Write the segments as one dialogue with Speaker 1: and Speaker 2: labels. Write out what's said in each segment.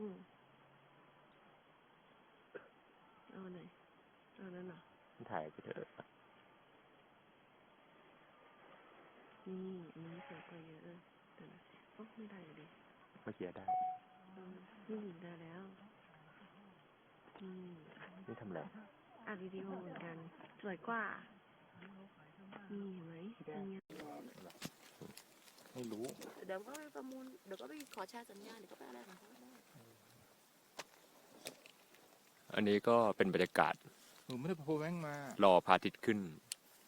Speaker 1: อืมเอาไหนเอานั่นเหรอ
Speaker 2: ถ่ายไปเถอะ
Speaker 1: นี่อันนี้สวยกว่าเยอะเลยเดี๋ยวนะโอ้ไม่ได้อยู่ดี
Speaker 2: เมื่อกี้ได้
Speaker 1: เออนี่หญิงได้แล้วอืม
Speaker 2: นี่ทำอะไร
Speaker 1: อะวิดีโอเหมือนกัน สวยกว่า นี่เห็นไหมอันเนี้ย
Speaker 2: ไม่รู้
Speaker 3: เดี๋ยวก็ไปประมูล เดี๋ยวก็ไปขอแชร์สัญญาเดี๋ยวก็ไปอะไรของเขาได้
Speaker 2: อันนี้ก็เป็นบรรยากาศ
Speaker 4: หนูไม่ได้โพแบงค์มาร
Speaker 2: อพระอาทิตย์ขึ้น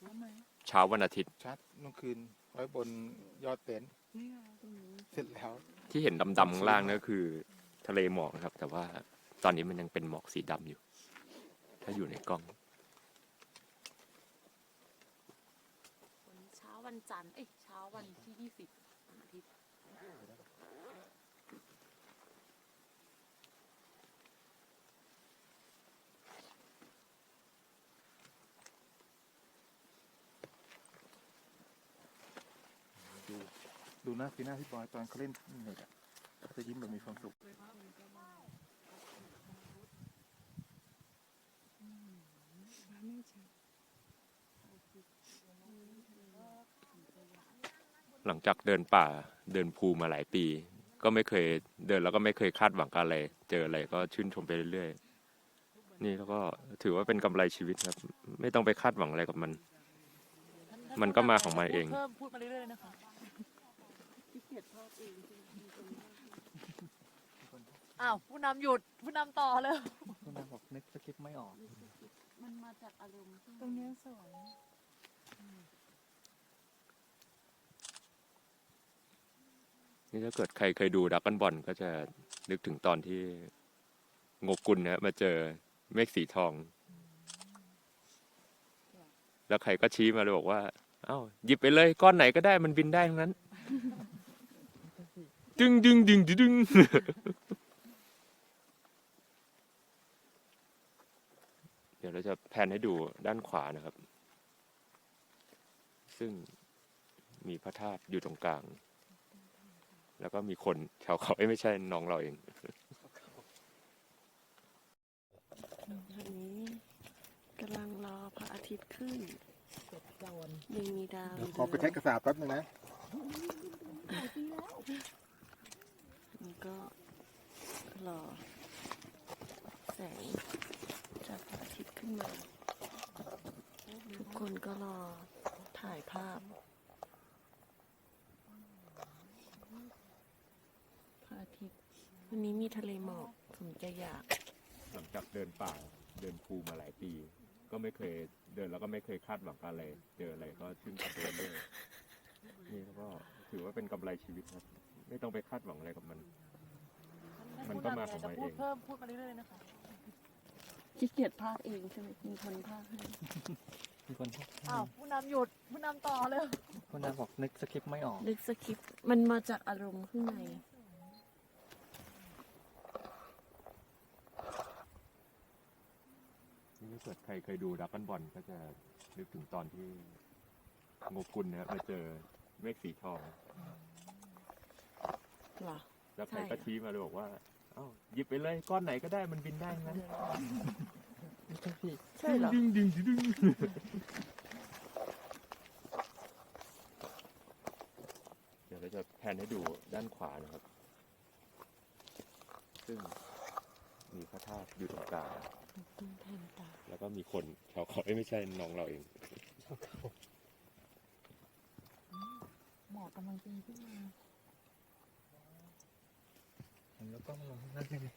Speaker 3: ทำไม
Speaker 2: เช้าวันอาทิตย์
Speaker 4: ชัดเมื่อคืนไว้บนยอดเต็นท์
Speaker 3: นี่ไงตรงนี้
Speaker 4: เสร็จแล้ว
Speaker 2: ที่เห็นดำๆข้างล่างนั่นก็คือทะเลหมอกนะครับ แต่ว่าตอนนี้มันยังเป็นหมอกสีดำอยู่ ถ้าอยู่ในกล้อง
Speaker 3: วันนี้เช้าวันจันทร์ เอ้ย เช้าวันที่ยี่สิบวันอาทิตย์
Speaker 4: ดู ดูหน้าฟีหน้าพี่บอยตอนเขาเล่นเน็ตอะเขาจะยิ้มแบบมีความสุข
Speaker 2: หลังจากเดินป่าเดินภูมาหลายปี ก็ไม่เคยเดินแล้วก็ไม่เคยคาดหวังกับอะไร เจออะไรก็ชื่นชมไปเรื่อยๆ นี่แล้วก็ถือว่าเป็นกำไรชีวิตครับ ไม่ต้องไปคาดหวังอะไรกับมัน มันก็มาของมันเอง
Speaker 3: พูดเพิ่มพูดมาเรื่อยๆนะคะขี้ เกียจภาพเองใช่ไหมมีคนมากอ้าวผู้นำหยุดผู้นำต่อเลย
Speaker 4: คุณนางบอกนึกสคริปต์ไม่ออก
Speaker 3: มันมาจากอารมณ์ใช่ไหม
Speaker 5: ตรงเนี้ยสวย
Speaker 2: นี่ถ้าเกิดใครเคยดูดักกันบอลก็จะนึกถึงตอนที่งกกุลนะมาเจอเมฆสีทอง แล้วใครก็ชี้มาเลยบอกว่า เอ้าหยิบไปเลยก้อนไหนก็ได้มันบินได้ทั้งนั้น ดึงดึงดึงดึงดึงเดี๋ยวเราจะแพนให้ดูด้านขวานะครับ ซึ่งมีพระธาตุอยู่ตรงกลาง แล้วก็มีคนชาวเขาเอ้ยไม่ใช่น้องเราเอง
Speaker 1: อันนี้กำลังรอพระอาทิตย์ขึ้นยังมีดาวอยู่
Speaker 4: ขอไป
Speaker 1: เลย
Speaker 4: ใช้กระสาบแป๊บนึงนะ
Speaker 1: นี่ก็รอแสงจากพระอาทิตย์ขึ้นมา ทุกคนก็รอถ่ายภาพพระอาทิตย์วันนี้มีทะเลหมอกผมจะอยาก
Speaker 2: หลังจากเดินป่าเดินภูมาหลายปี ก็ไม่เคยเดินแล้วก็ไม่เคยคาดหวังอะไร เจออะไรก็ชื่นชมเรื่อยนี่ก็ถือว่าเป็นกำไรชีวิตครับ ไม่ต้องไปคาดหวังอะไรกับมัน มันก็มาของมันเอง
Speaker 3: พูดเพิ่มพูดมาเรื่อยๆนะคะ
Speaker 1: ขี้เกียจภาคเองใช่ไหมมีคนภาคให้
Speaker 4: มีคน
Speaker 3: อ้าวผู้นำหยุดผู้นำต่อเลย
Speaker 4: คุณนางบอกนึกสคริปต์ไม่ออก
Speaker 1: ลึกสคริปต์มันมาจากอารมณ์ข้างใน
Speaker 2: นี่ถ้าเกิดใครเคยดูดักกันบอลก็จะนึกถึงตอนที่งกกุลนะครับมาเจอเมฆสีทอง
Speaker 1: เหรอ
Speaker 2: แล้วใคร
Speaker 1: ใช่
Speaker 2: ก็ชี้มาเลยบอกว่าเอ้าหยิบไปเลยก้อนไหนก็ได้มันบินได้ทั้งนั้น
Speaker 1: ใช่เหรอ
Speaker 2: ดึงดึงดึงดึงเดี๋ยวเราจะแพนให้ดูด้านขวานะครับ ซึ่งมีพระธาตุอยู่ตรงกลาง
Speaker 1: แทนตา
Speaker 2: แล้วก็มีคนชาวเขาเอ้ยไม่ใช่น้องเราเอง
Speaker 3: หมอกกำลังตีขึ้นมา
Speaker 4: แล้วก็มาลงนั่นเลย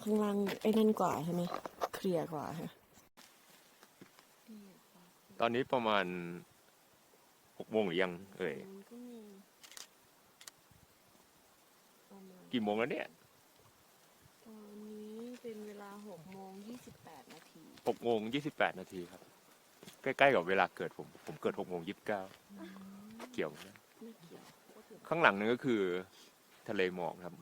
Speaker 1: ข้างล่างไอ้นั่นกว่าใช่ไหมเคลียร์กว่าฮะ
Speaker 2: ตอนนี้ประมาณหกโมงหรือยัง เอ่ย
Speaker 1: มันก็มีประมาณ
Speaker 2: กี่โมงแล้วเนี่ย
Speaker 1: ตอนนี้เป็นเวลาหกโมงยี่สิบแปดนาที
Speaker 2: หกโมงยี่สิบแปดนาทีครับ ใกล้ๆกับเวลาเกิดผม ผมเกิดหกโมงยี่สิบเก้าเกี่ยวไหม
Speaker 1: ไม่เกี่ยว
Speaker 2: ข้างหลังนึงก็คือ ทะเลหมอกครับ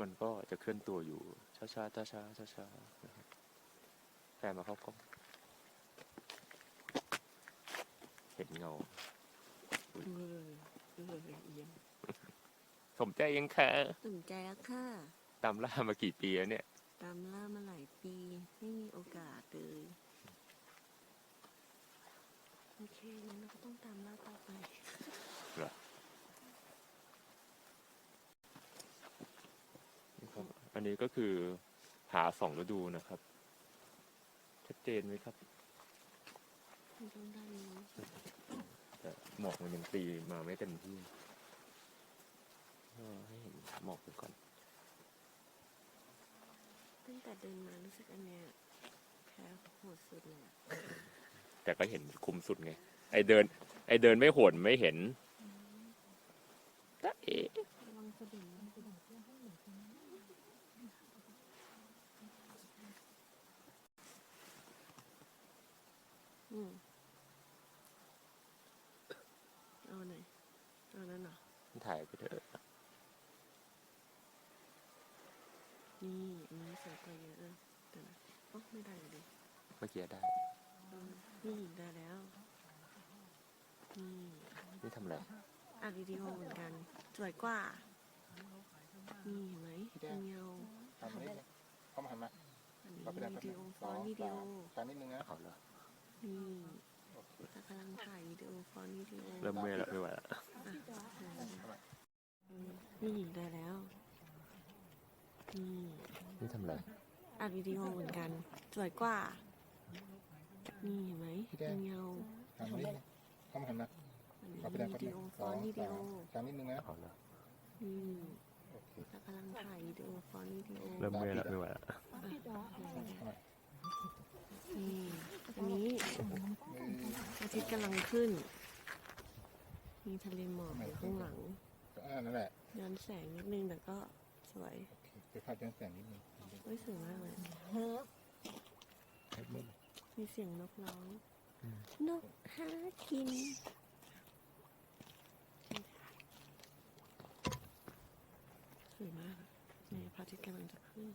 Speaker 2: มันก็จะเคลื่อนตัวอยู่ช้าๆช้าๆช้าๆช้าๆนะครับแพนมาเข้ากล้องเห็นเงา
Speaker 1: เออเออเอียง
Speaker 2: สมใจยังค่ะ
Speaker 1: สนใจแล้วค่ะ
Speaker 2: ตามล่ามากี่ปีแล้วเนี่ย
Speaker 1: ตามล่ามาหลายปี ไม่มีโอกาสเลยโอเคงั้นเราก็ต้องตามล่าต่อไป
Speaker 2: นะครับ อันนี้ก็คือหาสองฤดูนะครับชัดเจนไหมครับ
Speaker 1: มันต้องได้นี้
Speaker 2: แต่หมอกมันยังตีมาไม่เต็มที่ก็ให้เห็นหมอกไปก่อน
Speaker 1: ตั้งแต่เดินมารู้สึกอันเนี้ยแพ้โหดสุดเลยอะ
Speaker 2: แต่ก็เห็นคุมสุดไง ไอเดิน ไอเดินไม่โหดไม่เห็นตะเอ๋
Speaker 1: ระวังสะดุดนะอืมเอาไหนเอานั้นเหรอ
Speaker 2: ถ่ายไปเถอะ
Speaker 1: นี่อันนี้สวยกว่าเยอะเลยเดี๋ยวนะโอ้ไม่ได้เลยดิ
Speaker 2: เมื่อกี้ได้
Speaker 1: เออนี่ได้แล้ว นี่
Speaker 2: นี่ทำอะไร
Speaker 1: อัดวิดีโอเหมือนกันสวยกว่า นี่เห็นไหมเป็นเงา
Speaker 4: ทำนี้เข้ามาหันมา
Speaker 1: อันนี้
Speaker 4: เราไปได้
Speaker 1: วิดีโอฟ
Speaker 4: ส
Speaker 1: อ
Speaker 4: อนง
Speaker 1: ต์วิดีโอ
Speaker 4: สามนิดนึงนะ
Speaker 2: เอาเหรอ
Speaker 1: นี่แต่กำลังถ่ายวิดีโอฟอนต์วิดีโอ
Speaker 2: เริ่มเมื่อยแล้วไม่ไหวแล้ว
Speaker 1: นี่ได้แล้ว นี่
Speaker 2: นี่ทำอะไร
Speaker 1: อัดวิดีโอเหมือนกัน สวยกว่า นี่เห็นไหมเป็นเงา
Speaker 4: ทำนี้เข้ามาหันมา
Speaker 1: อันนี้
Speaker 4: เราไปได้
Speaker 1: วิ
Speaker 4: ครับ
Speaker 1: ดีโอฟ
Speaker 4: ส
Speaker 1: อ
Speaker 4: อนง
Speaker 1: ต์วิดี
Speaker 4: สา
Speaker 1: โอ
Speaker 4: มสามนิดนึงนะ
Speaker 2: เอาเหรอ
Speaker 1: นี่
Speaker 4: โอเค
Speaker 1: แต่กำลังถ่ายวิดีโอฟอนต์วิดีโอ
Speaker 2: เริ่มเมื่อยแล้วไม่ไหวแล้ว
Speaker 1: นี่อันนี้
Speaker 4: หนึ่ง
Speaker 1: อาทิตย์กำลังขึ้น มีทะเลหมอกอยู่ข้างหลัง
Speaker 4: อ่านั่นแหละ
Speaker 1: ย้อนแสงนิดนึงแต่ก็สวย
Speaker 4: โอเค ไปพาดย้อนแสงนิดนึง
Speaker 1: เฮ้ยสวยมากเลยมีเสียงนกร้อง นกหากิน สวยมากอะในพระอาทิตย์กำลังจะขึ้น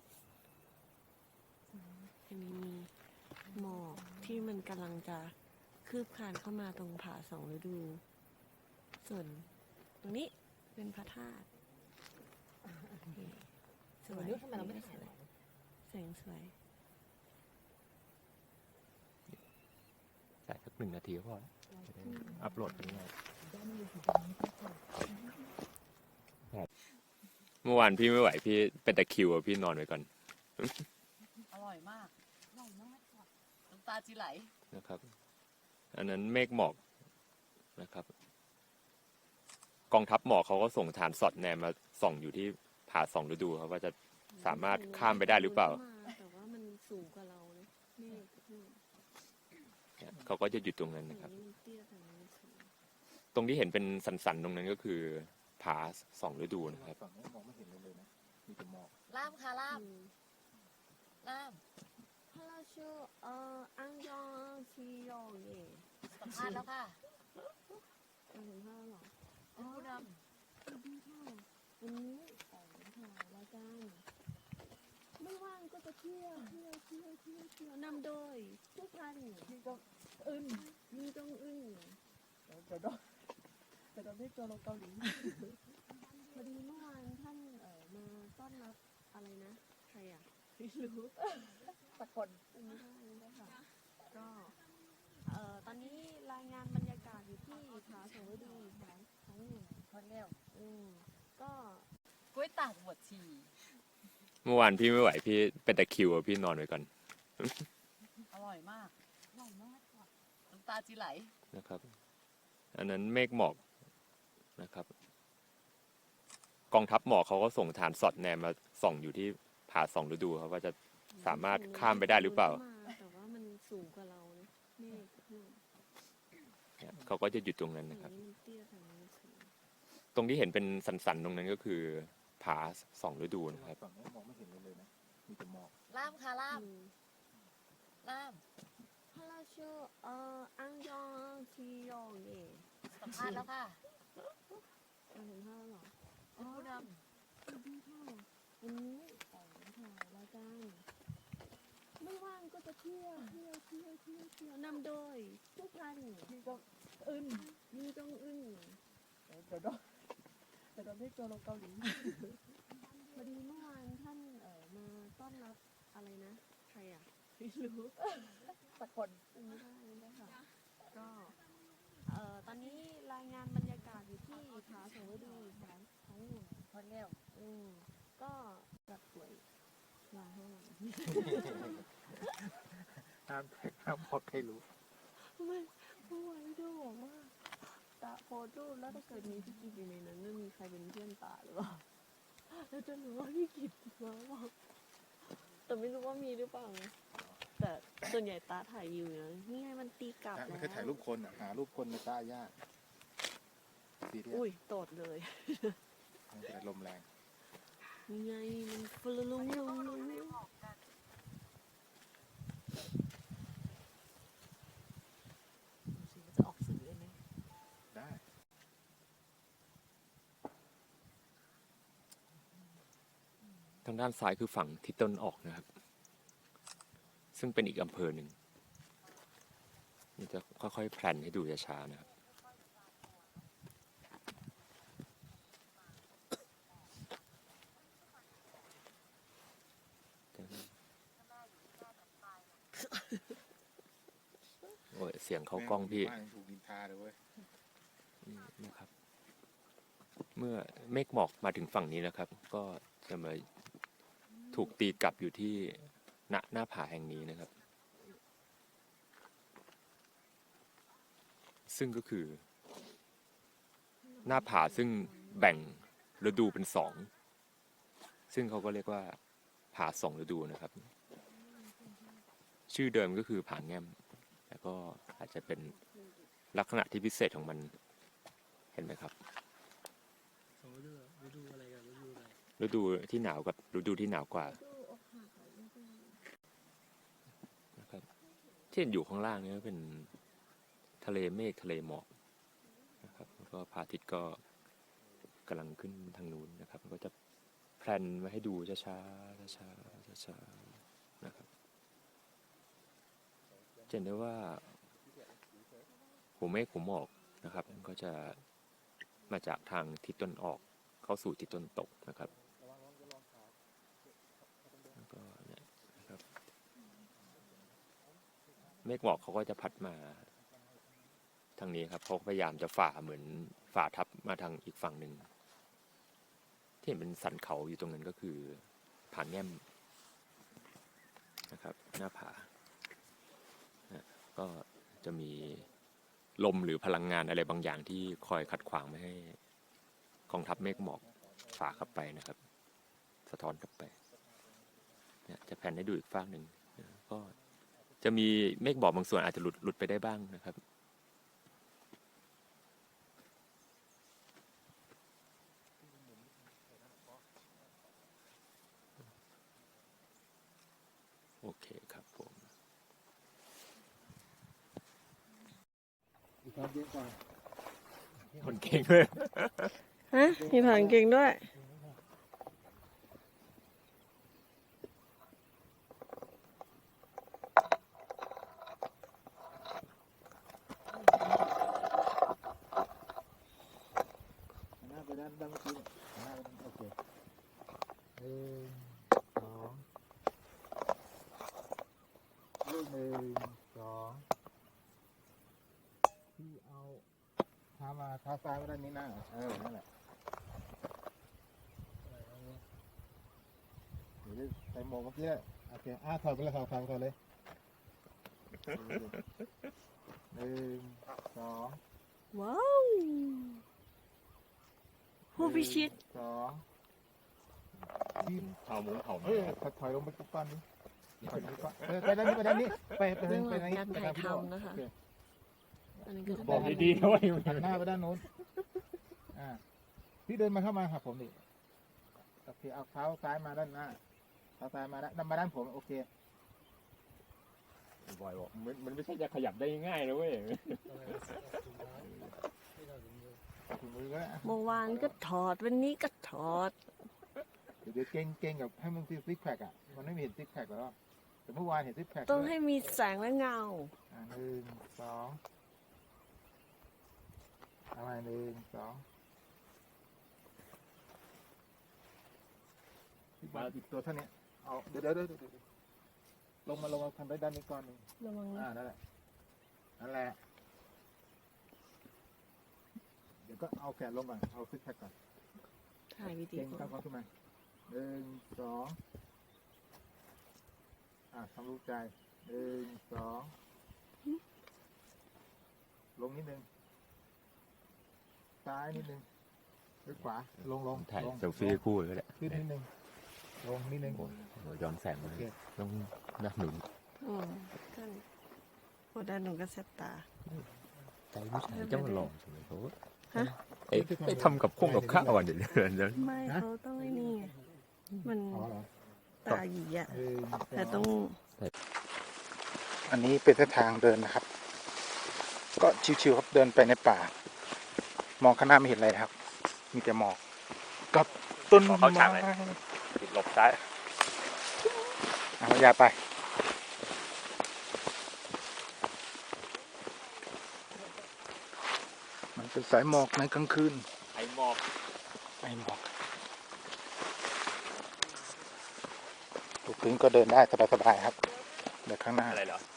Speaker 1: อันนี้มีหมอกที่มันกำลังจะคืบคลานเข้ามาตรงผาสองฤดู ส่วนตรงนี้เป็นพระธาตุนี่ สวย
Speaker 3: ทำไมเราไม่ได้ถ่าย
Speaker 1: แสงสวย
Speaker 2: ใส่สักหนึ่งนาทีก็พอแล้วจะได้อัพโหลดไปง่ายเมื่อวานพี่ไม่ไหวพี่เป็นตะคริวอะพี่นอนไปก่อน
Speaker 3: อร่อยมากอร่อยมากค่ะน้ำตาจีไหล
Speaker 2: นะครับ อันนั้นเมฆหมอกนะครับ กองทัพหมอกเขาก็ส่งฐานสอดแนมมาส่องอยู่ที่ ผาสองฤดูครับว่าจะสามารถข้ามไปได้หรือเปล่า
Speaker 1: แต่ว่ามันสูงกว่าเรานะเมฆที่
Speaker 2: เขาก็จะหยุดตรงนั้นนะครับ
Speaker 1: มันเตี้ยแต่มันสูง
Speaker 2: ตรงที่เห็นเป็นสันๆตรงนั้นก็คือผาสองฤดูนะครับ
Speaker 4: ฝั่งนี้มองไม่เห็นเลยเลยนะ มีแต่หมอก
Speaker 3: ล่ามค่ะล่าม
Speaker 1: อืม
Speaker 3: ล่าม
Speaker 1: ฮัลโหลชูเอ่ออังยองซีโยเย่
Speaker 3: สัมภาษณ์แล้วค่ะ
Speaker 1: อันถึงห้าหรอ
Speaker 3: เป็นผู้น
Speaker 1: สวัสดีค่ะวันนี้สองถ่ารายการไม่ว่างก็จะเที่ยวเที่ยวเที่ยวเที่ยวเที่ยวนำโดยทุกท่านำ
Speaker 3: ก็อึน
Speaker 1: มีจงอึ้ง
Speaker 3: เดี๋ยวเดี๋ยวโดนเดี๋ยวโดนที่ตัวเราเกาหลี
Speaker 1: พอดีเมื่อวานท่านเอ่อมาต้อนรับอะไรนะใครอะไม่รู้
Speaker 3: ตะกน
Speaker 1: ไม่ได้ไม่ได้ค่ะก็เอ่อตอนนี้รายงานบรรยากาศอยู่ที่ผาสงฤดูผาครั้งหนึ่ง
Speaker 3: คนเร็ว
Speaker 1: อืมก็
Speaker 3: กล้วยตากบวชชี
Speaker 2: เมื่อวานพี่ไม่ไหวพี่เป็นตะคริวอะพี่นอนไปก่อน
Speaker 3: อร่อยมากอร่อยมากค่ะน้ำตาจีไหล
Speaker 2: นะครับ อันนั้นเมฆหมอกนะครับ กองทัพหมอกเขาก็ส่งฐานสอดแนมมาส่องอยู่ที่ผาสองฤดูครับว่าจะสามารถข้ามไปได้หรือเปล่า
Speaker 1: แต่ว่ามันสูงกว่าเรานะเมฆที่
Speaker 2: เขาก็จะหยุดตรงนั้นนะครับ
Speaker 1: มันเตี้ยแต่มันสูง
Speaker 2: ตรงที่เห็นเป็นสันๆตรงนั้นก็คือ ผาสองฤดูนะครับ
Speaker 4: ฝั่งนี้มองไม่เห็นเลยเลยนะ มีแต่หมอก
Speaker 3: ล่ามค่ะล่าม
Speaker 1: อืม
Speaker 3: ล่าม
Speaker 1: ฮัลโหลชูเอ่ออังยองซีโยเย่
Speaker 3: สัมภาษณ์แล้วค่ะ
Speaker 1: อันถึงห้าหรอ
Speaker 3: เป็นผู้น
Speaker 1: สวัสดีค่ะวันนี้สองถ่ายรายการไม่ว่างก็จะเที่ยวเที่ยวเที่ยวเที่ยวเที่ยวนำโดยทุกท่านำ
Speaker 3: ก็อึน
Speaker 1: มีจงอึ้ง
Speaker 3: เดี๋ยวโดน แต่เราไม่ตัวเราเกาหลี
Speaker 1: พอดีเมื่อวานท่านเอ่อมาต้อนรับอะไรนะ ใครอะไม่รู้
Speaker 3: สักคน
Speaker 1: ไม่ได้ไม่ได้ค่ะ ก็เอ่อตอนนี้รายงานบรรยากาศอยู่ที่ผาสงฤดูแสงของหนุ่ม
Speaker 3: คนเร็ว
Speaker 1: อืมก็จัดสวยมาให้หน่อย
Speaker 4: ห้ามห้ามบอกใครรู้
Speaker 1: ไม่เมื่อวานพี่โดบอกว่า ตาโพสต์รูปแล้วถ้าเกิดมีพี่กิตอยู่ในนั้นจะมีใครเป็นเพื่อนตาหรือเปล่าแล้วจะรู้ว่าพี่กิตมาบอกแต่ไม่รู้ว่ามีหรือเปล่านะแต่ส่วนใหญ่ตาถ่ายวิวนะนี่ไงมันตีกลับ
Speaker 4: ไม่
Speaker 1: แล้ว
Speaker 4: เคยถ่ายรูปคนอะหารูปคนในตายากซีเรียส
Speaker 1: อุ้ยโตดเลย
Speaker 4: มันจะลมแรง
Speaker 1: นี่ไงมันฟลุลุงลุงลุง
Speaker 3: ดูสิมันจะออกสื่อเลยไหม
Speaker 4: ได้
Speaker 2: ทางด้านซ้ายคือฝั่งทิศตะวันออกนะครับ ซึ่งเป็นอีกอำเภอหนึ่งนี่จะค่อยๆแพลนให้ดูช้าๆนะครับโอ้ยเสียงเขากล้องพี่
Speaker 4: แม่ถูกนินทาเลยเว้ย
Speaker 2: นี่นะครับ เมื่อเมฆหมอกมาถึงฝั่งนี้นะครับ ก็จะมา ถูกตีกลับอยู่ที่ณหน้าผาแห่งนี้นะครับ ซึ่งก็คือ หน้าผาซึ่งแบ่งฤดูเป็นสอง ซึ่งเขาก็เรียกว่าผาสองฤดูนะครับ ชื่อเดิมก็คือผาแง้มแล้วก็อาจจะเป็นลักษณะที่พิเศษของมัน เห็นไหมครับ
Speaker 5: สองฤดูฤดูอะไรกับ ฤดูอะไร
Speaker 2: ฤดูที่หนาวกับฤดูที่หนาวกว่านะครับที่เห็นอยู่ข้างล่างนี้ก็เป็นทะเลเมฆทะเลหมอกนะครับแล้วก็พระอาทิตย์ก็กำลังขึ้นทางนู้นนะครับมันก็จะแพลนมาให้ดูช้าๆช้าๆช้าๆนะครับจะเห็นได้ว่าหัวเมฆหัวหมอกนะครับมันก็จะมาจากทางทิศตะวันออกเข้าสู่ทิศตะวันตกนะครับ แล้วก็เนี่ยนะครับ เมฆหมอกเขาก็จะพัดมาทางนี้ครับเขาพยายามจะฝ่าเหมือนฝ่าทับมาทางอีกฝั่งหนึ่งที่เห็นเป็นสันเขาอยู่ตรงนั้นก็คือผาแง้มนะครับ หน้าผานะก็จะมีลมหรือพลังงานอะไรบางอย่างที่คอยขัดขวางไม่ให้กองทัพเมฆหมอกฝ่าเข้าไปนะครับ สะท้อนกลับไปเนี่ยจะแผ่นให้ดูอีกฟากหนึ่งนะก็ จะมีเมฆหมอกบางส่วนอาจจะหลุดหลุดไปได้บ้างนะครับโอเคครับผม
Speaker 4: อีกครับเยอะกว่า
Speaker 2: คนเก่งเลย
Speaker 1: ฮะมีผังเก่งด้วย
Speaker 4: หน้าไปด้านด้านเมื่อกี้เนี่ยหน้าไปด้านโอเคหนึ่งสองลูกหนึ่งสองที่เอาเท้ามาเท้าซ้ายมาด้านนี้นะเออ นั่นแหละเดี๋ ยวจะใส่หมวกเมื่อกี้แหละโอเคอะถอดไปเลยถอดถอดถอดเลยหนึ่งสอง
Speaker 1: ว้าวผู้พิชิต
Speaker 4: สองที่
Speaker 2: เผาหมูเผา
Speaker 4: เออถอยถอยลงไปทุกก้อนนี้ถอยลงไปก้อนเออไปด้านนี้ไปด้านนี้ไปไป
Speaker 1: เรื่อง
Speaker 4: ไป
Speaker 1: หลั
Speaker 4: ด้าน
Speaker 1: ง
Speaker 4: นี้
Speaker 1: การ
Speaker 4: ไป
Speaker 1: ถ่า
Speaker 4: ทายงพี่โด
Speaker 1: ทำนะคะ
Speaker 4: โอเค
Speaker 1: อันนี้ก็จะ
Speaker 2: บอก
Speaker 1: เป็น
Speaker 2: ดีๆนะเว้ย
Speaker 4: หันหน้าไปด้านนู้นอ่าพี่เดินมาเข้ามาหาผมดิโอเคเอาเท้าซ้ายมาด้านหน้า เท้าซ้ายมาด้านมาด้านผมโอเค
Speaker 2: บอยบอกมันมันไม่ใช่จะขยับได้ง่ายนะเว้ย
Speaker 5: อะไรนะถุงเท้าที่เราถุงมือ
Speaker 4: ถุงมือก็ได้อะ
Speaker 1: เมื่อวานก็ถอดวันนี้ก็ถอด
Speaker 4: เดี๋ยวเดี๋ยวเก่งเก่งกับให้มันซิกแพคอะ มันไม่มีเห็นซิกแพคแล้วแต่เมื่อวานเห็นซิกแพค
Speaker 1: ต้องให้มีแสงและเงา
Speaker 4: อ่าหนึ่งสองเอาใหม่หนึ่งสองมาอีกตัวเท่านี้ เอาเดี๋ยวเดี๋ยวเดี๋ยวเดี๋ยวลงมาลงมาทำได้ด้านนี้ก่อนหนึ่ง
Speaker 1: ระวังนะ
Speaker 4: อ่านั่นแหละนั่นแหละเดี๋ยวก็เอาแขนลงก่อนเอาซิกแพคก่อน
Speaker 1: ถ่ายวิดี
Speaker 4: เก่ง
Speaker 1: โอ
Speaker 4: ตั้งความขึ้นมาหนึ่งสองอ่าทำรู้ใจหนึ่งสองลงนิดนึงซ้ายนิดนึงหรือขวาลงลง
Speaker 2: ถ่าย
Speaker 4: ลง
Speaker 2: เซลฟี่คู่ก็ได้
Speaker 4: ขึ้นนิดนึง ลงนิดนึง
Speaker 2: โอ้โหย้อนแสงมา
Speaker 4: โอเค
Speaker 2: ต้องหน้าหนุน
Speaker 1: อืมท่านโอ้ด้านหนูก็แสบตา
Speaker 2: ใจผู้ชายเจ้าหล่อใช่ไหมเขา
Speaker 1: ฮะ
Speaker 2: ไอ้ไอ้ทำกับข้งกับข้าวอะเดี๋ยวเดี๋ยวเดี๋ยว
Speaker 1: ไม่เขาต้องไอ้นี่ไงมัน
Speaker 4: อ๋อเหรอ
Speaker 1: ตาหยีอะ
Speaker 4: หนึ่งส
Speaker 1: แต่
Speaker 4: อ
Speaker 1: ต้องง
Speaker 4: อันนี้เป็นเส้นทางเดินนะครับ ก็ชิวๆครับเดินไปในป่า มองข้างหน้าไม่เห็นอะไรนะครับ มีแต่หมอกกับต้นไม้
Speaker 2: ติดหลบซ้าย
Speaker 4: เอายาไปมันเป็นสายหมอกในกลางคืน
Speaker 2: ไอ้หมอก
Speaker 4: ไอหมอกถูกพื้นก็เดินได้สบายๆครับ เดินข้างหน้า
Speaker 2: อะไรเหรอ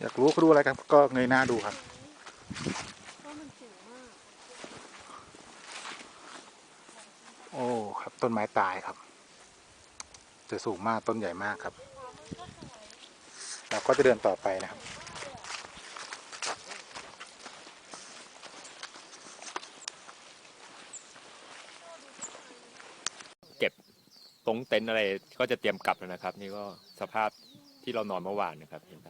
Speaker 4: อยากรู้เขาดูอะไรกันก็เงยหน้าดูครับโอ้ครับต้นไม้ตายครับจะสูงมากต้นใหญ่มากครับ เราก็จะเดินต่อไปนะครับ เก็บ
Speaker 2: ตรงเต็นท์อะไรก็จะเตรียมกลับแล้วนะครับ นี่ก็สภาพที่เรานอนเมื่อวานนะครับเห็นไหม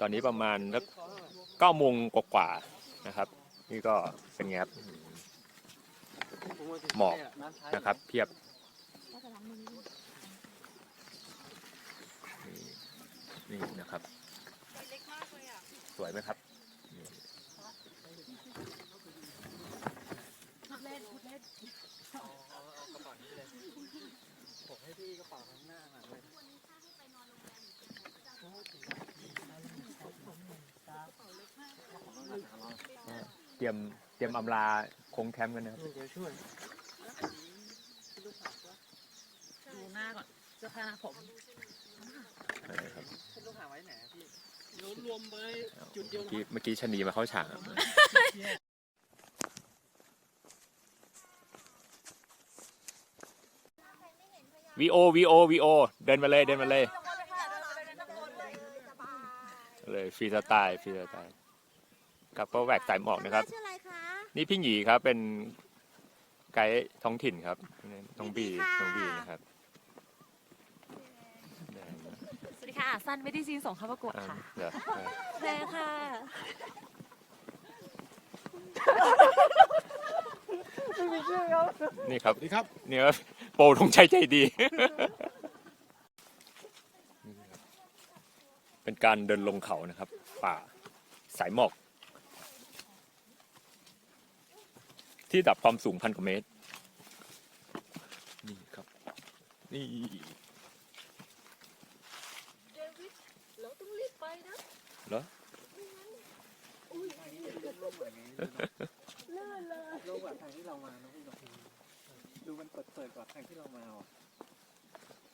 Speaker 2: ตอนนี้ประมาณสักเก้าโมงกว่าๆนะครับ นี่ก็เป็นไงบหมอกนะครับ เพียบนี่นี่นะครับ สวยไหมครับนี่
Speaker 5: ผมให้พี่กระเป๋าข้างหน้ามาเลย
Speaker 2: เตรียมเตรียมอำลาคงแคมป์กันนะครับ
Speaker 5: เดี๋ยวช่วย
Speaker 3: ดูหน้าก่อนเสื้อผ้าหน้าผม
Speaker 2: นะครับ
Speaker 5: ลูกหาไว้ไหนอะพี่รวมไปจุดเดียว
Speaker 2: เมื่อกี้เมื่อกี้ชะนีมาเข้าฉากครับวีโอวีโอวีโอเดินมาเลยเดินมาเลย เลยฟรีสไตล์ฟรีสไตล์กับก็แหวกสายหมอกนะครับ
Speaker 6: ชื่ออะไรคะ
Speaker 2: นี่พี่หยีครับเป็นไกด์ท้องถิ่นครับน้องบี
Speaker 6: สวัสดีค่ะ
Speaker 2: น้องบีนะครับ
Speaker 3: สวัสดีค่ะ สั้นไม่ได้ซีนส่งเข้าประกวด
Speaker 2: อ่า
Speaker 3: ค่ะ
Speaker 2: เดี๋ยวเออ
Speaker 6: แพรค่ะ
Speaker 2: นี่ครับ
Speaker 4: สวัสดีครับ
Speaker 2: เนี่ยโปรธงชัยใจดี เป็นการเดินลงเขานะครับ ป่าสายหมอก ที่ระดับความสูงพันกว่าเมตร นี่ครับ นี่
Speaker 6: เราต้องรีบไปนะ
Speaker 2: เหรอ
Speaker 5: โลกกว่าทางที่เรามานะพี่เนาะดูมันเปิดเปิดกว่าทางที่เรามาอะ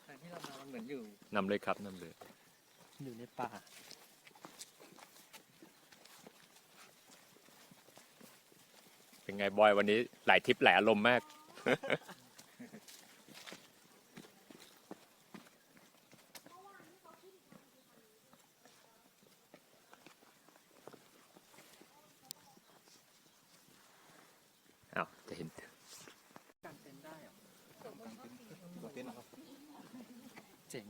Speaker 5: ทางที่เรามามันเหมือนอยู่
Speaker 2: นำเลยครับนำเลย
Speaker 5: อยู่ในป่า
Speaker 2: เป็นไงบอยวันนี้หลายทริปหลายอารมณ์มาก อ้าว จะเห็น
Speaker 5: การเต้นได้เหรอ
Speaker 4: ตัวเต้นนะครับ
Speaker 5: เจ๋ง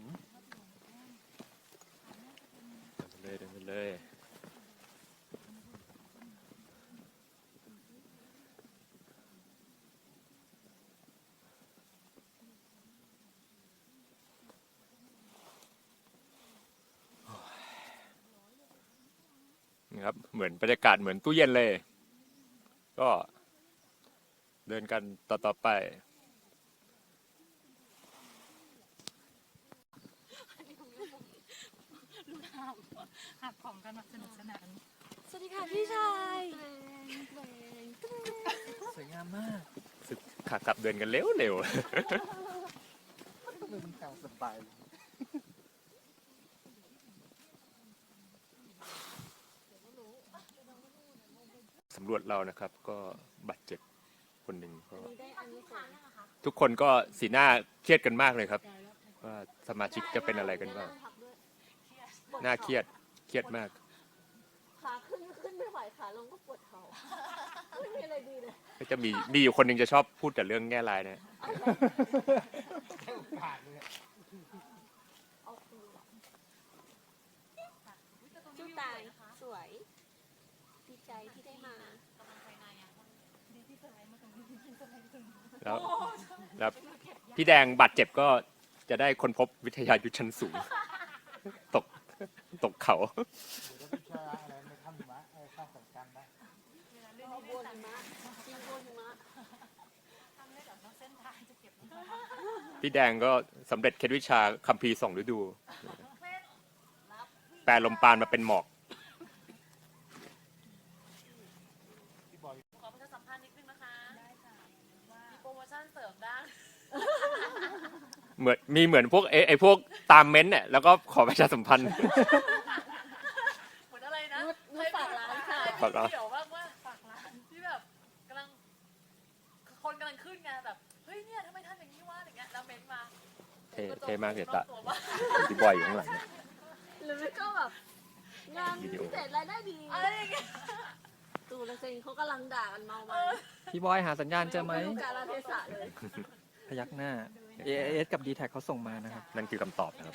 Speaker 2: เดินไปเลยเดินไปเลย ครับ เหมือนบรรยากาศเหมือนตู้เย็นเลย ก็เดินกันต่อๆไป
Speaker 3: หักของกันแบบสนุกสนาน
Speaker 1: สวัสดีค่ะพี่ชาย
Speaker 5: สวยงามมาก
Speaker 2: สึกขากลับเดินกันเร็วเร็ว
Speaker 5: ดูเป็นทางสบายเลย
Speaker 2: สำรวจเรานะครับ ก็บาดเจ็บคนหนึ่งก็ทุกคนก็สีหน้าเครียดกันมากเลยครับ ว่าสมาชิกจะเป็นอะไรกันบ้างน่าเครียดเครียดมาก
Speaker 6: ขาขึ้นก็ขึ้นไม่ไหวขาลงก็ปวดเขาไม่มีอะไรดีเลย
Speaker 2: ก็จะมีมีอยู่คนหนึ่งจะชอบพูดแต่เรื่องแง่ลายนะ
Speaker 6: เอาคืนจุ๊บตายสวยดีใจที่ได้มา
Speaker 2: แล้วแล้วพี่แดงบาดเจ็บก็จะได้คนพบวิทยายุทธชั้นสูง ตกตกเขา
Speaker 4: เดี๋ยวจะไปเชื่ออะไรในถ้ำหิมะไอ้ข้าวสำคัญนะ
Speaker 6: เอาบัวหิมะกินบัวหิมะ
Speaker 2: พี่แดงก็สำเร็จเคล็ดวิชาคัมภีร์สองฤดู แปลลมปานมาเป็นหมอก
Speaker 3: ขอประชาสัมพันธ์นิดนึงนะคะ ได้ค่ะ มีโปรโมชั่นเสริมได้
Speaker 2: เหมือนมีเหมือนพวกไอ้ไอ้พวกตามเม้นต์เนี่ยแล้วก็ขอประชาสัมพันธ์
Speaker 3: เหมือนอะไรนะ
Speaker 6: นุชนุชฝากร้านค่ะ
Speaker 3: ฝากร้าน เดี๋ยวมากว่าฝากร้านที่แบบกำลังคนกำลังขึ้นไงแบบเฮ้ยเนี่ยทำไมทำอย่างนี้วะอย่างเงี้ยแล้วเม้นมา
Speaker 2: เท่เท่มากเลยตะ
Speaker 3: ตัวบ้า
Speaker 2: พี่บอยอยู่ข้างหลังเนี่ย
Speaker 6: หรือไม่ก็แบบงานพิเศษรายได้ดี
Speaker 3: อะไรอย่างเงี้ย
Speaker 6: ตูและเซงเขากำลังด่ากันเมามัน
Speaker 5: พี่บอยหาสัญญาณเจอไหม
Speaker 6: รู้กาลเทศะเลย
Speaker 5: พยักหน้า เอสกับดีแท็เขาส่งมานะครับ
Speaker 2: นั่นคือคำตอบนะครับ